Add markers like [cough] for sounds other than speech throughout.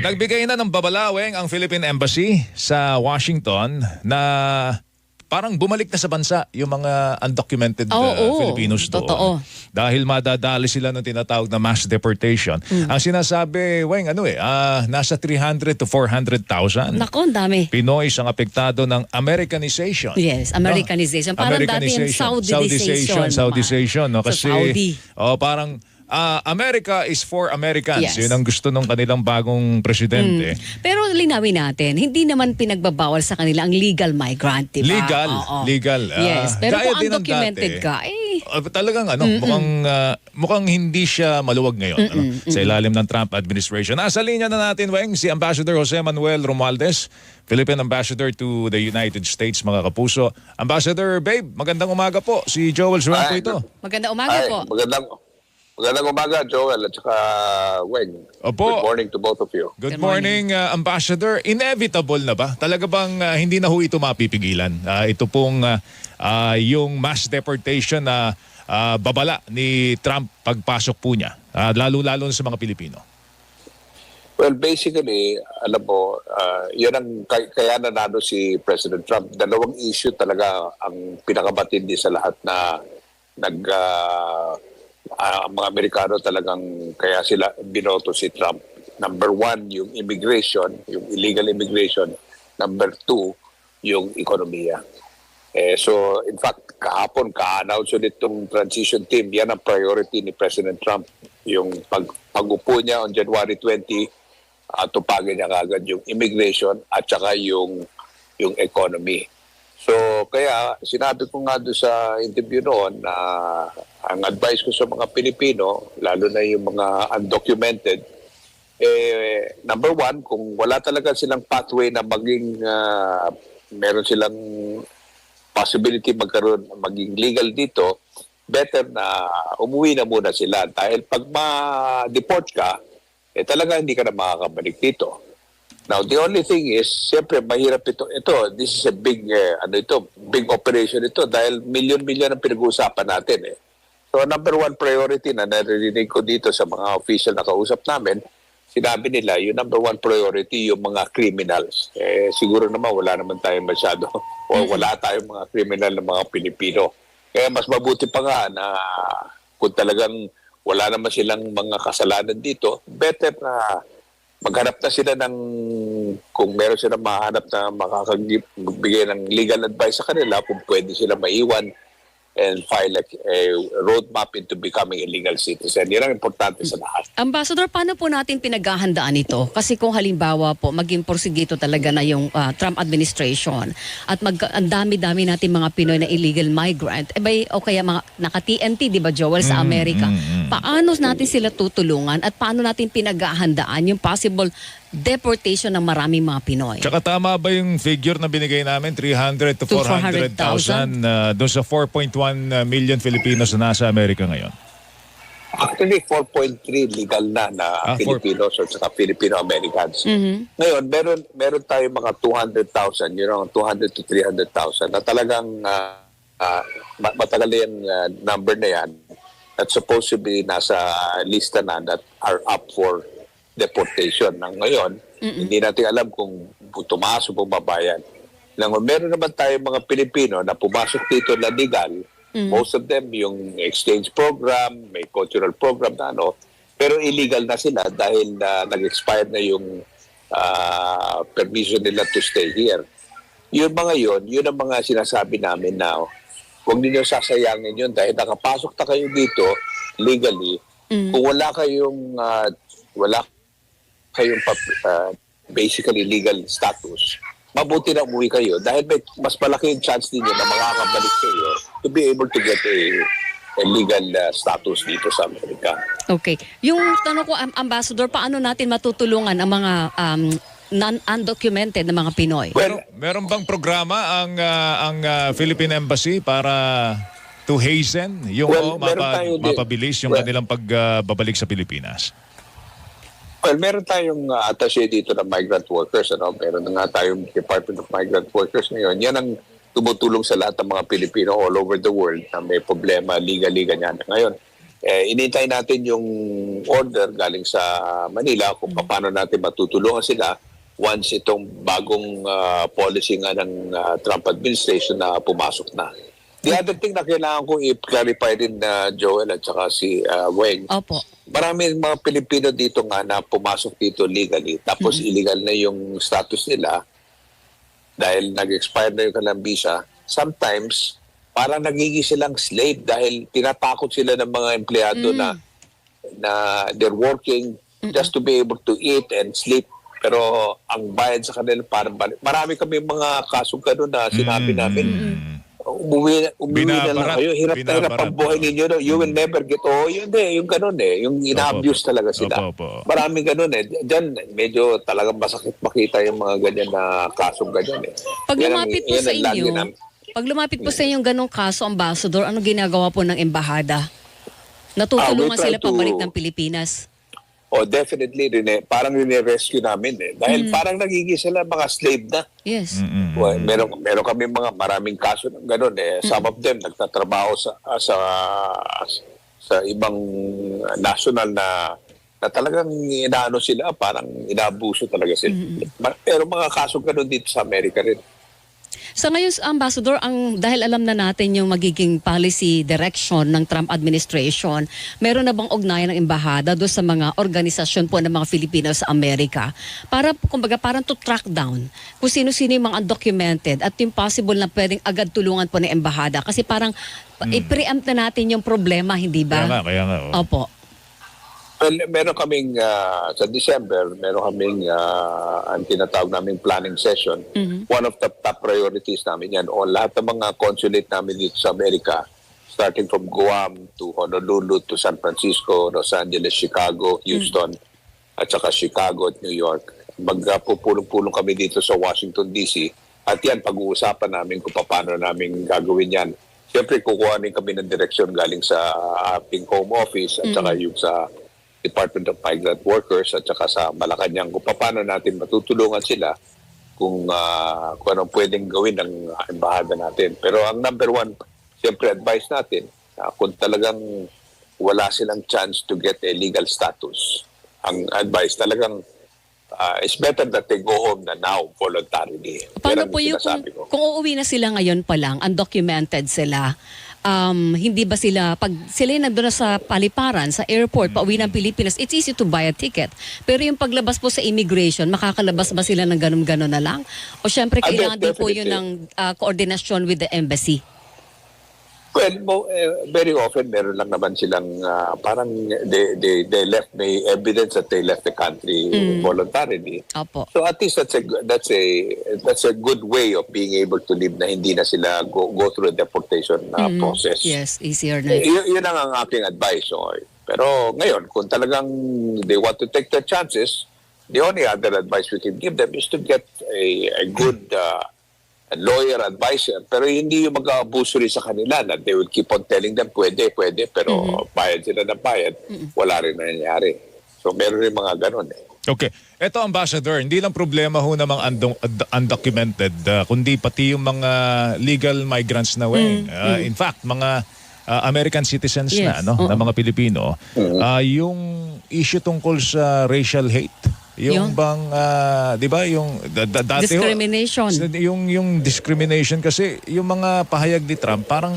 Nagbigay na ng babalaweng ang Philippine Embassy sa Washington na parang bumalik na sa bansa yung mga undocumented uh, Oo, Filipinos doon. totoo. Dahil madadali sila ng tinatawag na mass deportation. Mm. Ang sinasabi, Weng, ano eh, ah, nasa 300 to 400,000 Nako, ang dami. Pinoy ang apektado ng Americanization. Yes, Americanization. Parang dati yung Saudization. Saudization, no? Sa Kasi, Saudi. oh, parang, ah, America is for Americans. Yes. Yun ang gusto ng kanilang bagong presidente. Pero linawin natin, hindi naman pinagbabawal sa kanila ang legal migrant, di ba? Legal, Oo. legal. Ah, Yes, pero gaya kung undocumented dati. ka, eh, Ah, talagang ano, mukhang ah, mukhang hindi siya maluwag ngayon ano, sa ilalim ng Trump administration. Nasa linya na natin, Weng, si Ambassador Jose Manuel Romualdez, Philippine Ambassador to the United States, mga kapuso. Ambassador, babe, magandang umaga po. Si Joel Ay, ito. maganda umaga Ay, po. magandang magandang umaga, Joel at saka Weng. Opo. Good morning to both of you. Good, Good morning, uh, Ambassador. Inevitable na ba? Talaga bang uh, hindi na ho ito mapipigilan? Uh, ito pong uh, uh, yung mass deportation na uh, babala ni Trump pagpasok po niya, uh, lalo-lalo na sa mga Pilipino. Well, basically, alam mo, uh, yun ang kay- kaya nanalo si President Trump. Dalawang issue talaga ang pinakabatindi sa lahat na nag ah, ah, ang mga Amerikano talagang kaya sila binoto si Trump. Number one, yung immigration, yung illegal immigration. Number two, yung ekonomiya. Eh, so, in fact, kahapon, ka-announce ulit itong transition team. Yan ang priority ni President Trump. Yung pag, pag-upo niya on January 20, uh, tupagin niya kagad yung immigration at saka yung, yung economy. So, kaya sinabi ko nga doon sa interview noon na ang advice ko sa mga Pilipino, lalo na yung mga undocumented, eh, number one, kung wala talaga silang pathway na maging, ah, meron silang possibility magkaroon, maging legal dito, better na umuwi na muna sila. Dahil pag ma-deport ka, eh talaga hindi ka na makakabalik dito. Now, the only thing is, siyempre, mahirap ito. Ito, this is a big, eh, ano ito, big operation ito dahil million-million ang pinag-uusapan natin eh. So, number one priority na naririnig ko dito sa mga official na kausap namin, sinabi nila, yung number one priority, yung mga criminals. Eh, siguro naman, wala naman tayong masyado, [laughs] o wala tayong mga criminal na mga Pilipino. Kaya mas mabuti pa nga na kung talagang wala naman silang mga kasalanan dito, better na maghanap na sila ng kung meron sila mahanap na makakagbigay ng legal advice sa kanila kung pwede sila maiwan and file a, a roadmap into becoming a legal citizen. Yan ang importante sa lahat. Ambassador, paano po natin pinaghahandaan ito? Kasi kung halimbawa po, maging porsigito talaga na yung ah, Trump administration at mag, ang dami-dami natin mga Pinoy na illegal migrant, eh bay, o kaya mga naka-TNT, di ba Joel, sa Amerika, paano natin sila tutulungan at paano natin pinaghahandaan yung possible deportation ng maraming mga Pinoy? Tsaka tama ba yung figure na binigay namin, 300 to To 400,000 uh, doon sa 4.1 million Filipinos na nasa Amerika ngayon? Actually, 4.3 legal na na Ah, Filipinos at saka Filipino-Americans. Mhm. Ngayon, meron meron tayo mga 200,000, you know, 200 to 300,000 na talagang ah, ma- matagal na yung ah, number na yan that supposedly nasa lista na that are up for deportation. Nang ngayon, hindi natin alam kung tumaas o bumaba yan. Lang, meron naman tayo mga Pilipino na pumasok dito na legal. Most of them, yung exchange program, may cultural program na ano, pero illegal na sila dahil na nag-expire na yung ah, permission nila to stay here. Yun mga yun, yun ang mga sinasabi namin na huwag ninyo sasayangin yun dahil nakapasok na kayo dito legally. Kung wala kayong ah, wala kayong pap- ah, basically legal status, mabuti na umuwi kayo dahil may mas malaki yung chance ninyo na makakabalik kayo to be able to get a, a legal ah, status dito sa Amerika. Okay. Yung tanong ko, Am- Ambassador, paano natin matutulungan ang mga um, non-undocumented na mga Pinoy? Well, Meron bang programa ang uh, ang uh, Philippine Embassy para to hasten yung Well, oh, mapa- mapabilis yung Well- kanilang pagbabalik sa Pilipinas? Well, meron tayong uh, attaché dito ng migrant workers. Ano? Meron na nga tayong Department of Migrant Workers ngayon. Yan ang tumutulong sa lahat ng mga Pilipino all over the world na may problema, liga-liga niyan. Ngayon, Eh, inintay natin yung order galing sa Manila kung paano natin matutulungan sila once itong bagong ah, policy nga ng ah, Trump administration na pumasok na. The other thing na kailangan ko i-clarify din na Joel at saka si ah, Weng, Opo. maraming mga Pilipino dito nga na pumasok dito legally tapos illegal na yung status nila dahil nag-expire na yung kanilang visa. Sometimes, parang nagiging silang slave dahil tinatakot sila ng mga empleyado na na they're working just to be able to eat and sleep pero ang bayad sa kanila parang balik. Marami kami mga kasong ganun na sinabi namin umuwi, umuwi na lang kayo. Hirap na hirap ang buhay ninyo. No? You will never get, oh, yun eh, yung ganun eh. Yung ina-abuse talaga sila. Opo, opo. Maraming ganun eh. Diyan, medyo talagang masakit makita yung mga ganyan na kasong ganyan eh. Pag Yan ang- lumapit po yan sa ang lagi inyo, namin- pag lumapit po sa inyo yung ganong kaso, ambassador, ano ginagawa po ng embahada? Natutulungan Ah, we try sila pabalik to- ng Pilipinas. Oh, definitely, rine, parang rine-rescue namin eh. Dahil parang nagiging sila mga slave na. Yes. Mm-mm. Well, meron, meron kami mga maraming kaso ng ganun eh. Some of them nagtatrabaho sa, sa, sa ibang national na na talagang inaano sila, parang inaabuso talaga sila. Ma- Pero mga kaso ganun dito sa Amerika rin. Sa ngayon, Ambassador, ang, dahil alam na natin yung magiging policy direction ng Trump administration, meron na bang ugnayan ng embahada doon sa mga organisasyon po ng mga Filipino sa Amerika para, kumbaga, parang to track down kung sino-sino yung mga undocumented at yung possible na pwedeng agad tulungan po ng embahada. Kasi parang i-preempt na natin yung problema, hindi Kaya nga, ba? kaya nga. oh. Opo. Well, meron kaming, ah, sa December, meron kaming ah, ang tinatawag naming planning session. One of the top priorities namin yan. O lahat ng mga consulate namin dito sa Amerika, starting from Guam to Honolulu to San Francisco, Los Angeles, Chicago, Houston, at saka Chicago at New York. Magpupulong-pulong kami dito sa Washington, D.C. At yan, pag-uusapan namin kung paano namin gagawin yan. Siyempre, kukuha din kami ng direksyon galing sa ating home office at saka yung sa Department of Migrant Workers at saka sa Malacanang kung paano natin matutulungan sila kung, ah, kung anong pwedeng gawin ng embahada natin. Pero ang number one, siyempre advice natin, ah, kung talagang wala silang chance to get a legal status, ang advice talagang ah, it's better that they go home na now voluntarily. Paano po yung kung, ko. kung uuwi na sila ngayon pa lang, undocumented sila, um, hindi ba sila, pag sila yung nandun na sa paliparan, sa airport, pauwi ng Pilipinas, it's easy to buy a ticket. Pero yung paglabas po sa immigration, makakalabas ba sila ng ganun-ganun na lang? O syempre, Ah, kailangan din po yun ng ah, coordination with the embassy? Well, mo, eh, very often meron lang naman silang ah, parang they, they, they left may evidence that they left the country voluntarily. Opo. So at least that's a that's a that's a good way of being able to live na hindi na sila go, go through the deportation uh, process. Yes, easier na. Eh, yun, ang ang aking advice. So, pero ngayon, kung talagang they want to take their chances, the only other advice we can give them is to get a, a good uh, a lawyer advisor. Pero hindi yung mag-aabuso rin sa kanila na they will keep on telling them, pwede, pwede, pero bayad sila ng bayad, wala rin nangyayari. So meron rin mga ganun eh. Okay. Ito, Ambassador, hindi lang problema ho ng mga undo- und- undocumented, uh, kundi pati yung mga legal migrants na way. Uh, In fact, mga uh, American citizens na, Yes, ano, oo. na mga Pilipino, uh, yung issue tungkol sa racial hate, yung Yun. bang, uh, di ba, yung da- da- dati ho- Discrimination. yung, yung discrimination kasi, yung mga pahayag ni Trump, parang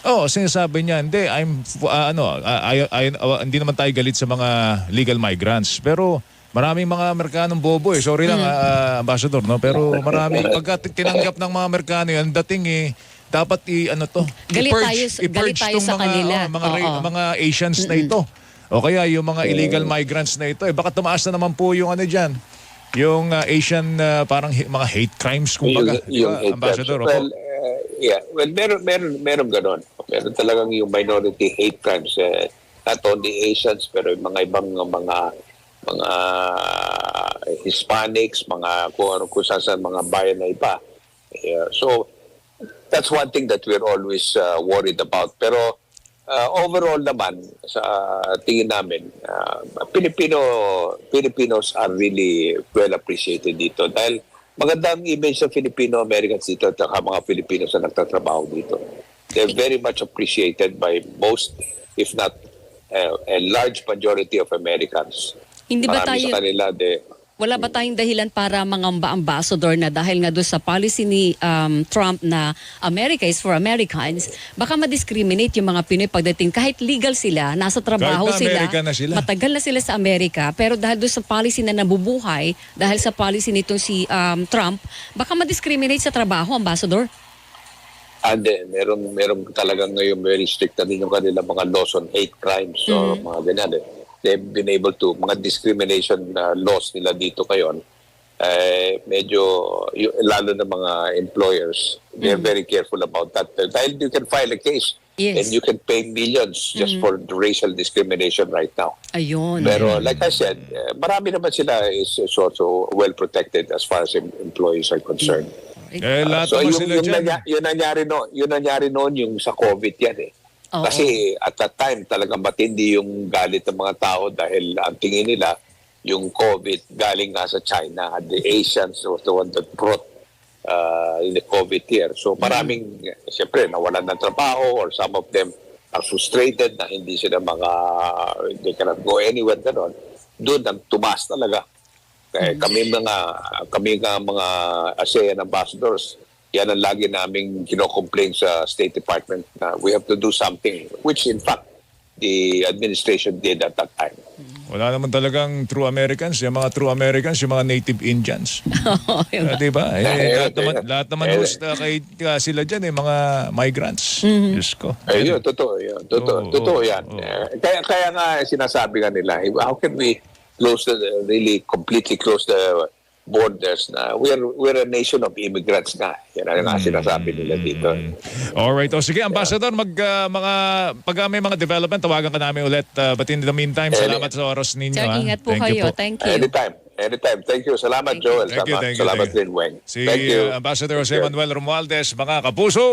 Oh, sinasabi niya, hindi, I'm, ah, ano, ay, ay- ah, hindi naman tayo galit sa mga legal migrants. Pero maraming mga Amerikanong bobo eh. Sorry lang, ah, Ambassador, no? Pero marami, pagka tinanggap ng mga Amerikano yan, dating eh, dapat i, ano to, Galit i-purge- tayo i-purge galit tayo sa mga, kanila. oh, mga, ra- Oo. mga Asians na ito. O kaya yung mga illegal migrants na ito, eh, baka tumaas na naman po yung ano dyan, yung ah, Asian ah, parang mga hate crimes kumbaga, hate Ambassador? Well, uh, yeah. Well, meron, meron, meron ganon. Meron talagang yung minority hate crimes. Eh, not only Asians, pero yung mga ibang mga mga Hispanics, mga kung ano kung saan saan mga bayan na iba. Yeah. So, that's one thing that we're always uh, worried about. Pero uh, overall naman, sa tingin namin, uh, Filipino, Filipinos are really well appreciated dito dahil magandang image sa Filipino-Americans dito at mga Filipinos na nagtatrabaho dito. They're very much appreciated by most, if not uh, a large majority of Americans. Hindi ba Marami tayo- sa kanila, de, Wala ba tayong dahilan para mangamba ambassador na dahil nga doon sa policy ni um, Trump na America is for Americans, baka ma-discriminate yung mga Pinoy pagdating kahit legal sila, nasa trabaho Kahit na sila, na sila. matagal na sila sa Amerika, pero dahil doon sa policy na nabubuhay, dahil sa policy nito si um, Trump, baka ma-discriminate sa trabaho, ambassador? And then, meron, meron talagang ngayon very strict na din yung kanilang mga laws on hate crimes or mga ganyan. Eh. They've been able to, mga discrimination uh, laws nila dito ngayon, eh, medyo, y- lalo na mga employers, they're very careful about that. Dahil you can file a case Yes. and you can pay millions just for the racial discrimination right now. Ayun. Pero like I said, eh, marami naman sila is, is also well protected as far as em- employees are concerned. Eh, lahat so naman yung, sila yung, dyan. nanya, yung nangyari noon, yung nangyari noon yung sa COVID yan eh. Oo. Kasi at that time talagang matindi yung galit ng mga tao dahil ang tingin nila yung COVID galing nga sa China. The Asians was the one that brought uh, the COVID here. So maraming, siyempre, nawalan ng trabaho or some of them are frustrated na hindi sila mga, they cannot go anywhere, gano'n. Doon, ang tumas talaga. Kaya kami mga, kami nga mga ASEAN ambassadors, yan ang lagi naming kino-complain sa State Department na we have to do something, which in fact, the administration did at that time. Wala naman talagang true Americans. Yung mga true Americans, yung mga native Indians. [laughs] Yun. Uh, di ba? Eh, Eh, lahat naman, eh, lahat naman eh, host na kay, uh, sila dyan, eh, mga migrants. Diyos ko. Ay, yun, totoo yun. Totoo, Oo, totoo oo, yan. oo. Eh, Kaya, kaya nga sinasabi nga nila, eh, how can we close the, really completely close the borders na we're, we're a nation of immigrants nga. Yan ang nga sinasabi nila dito. Alright. O sige, Ambassador, mag, uh, mga, pag uh, may mga development, tawagan ka namin ulit. Uh, but in the meantime, salamat sa oras ninyo. Sir, ha? ingat po Thank you kayo. po. Thank you. Anytime. Anytime. Thank you. Salamat, Thank you. Joel. Thank you, Salamat, thank you, salamat thank you. din, Weng. Si Thank you. uh, Ambassador Jose Manuel Romualdez, mga kapuso.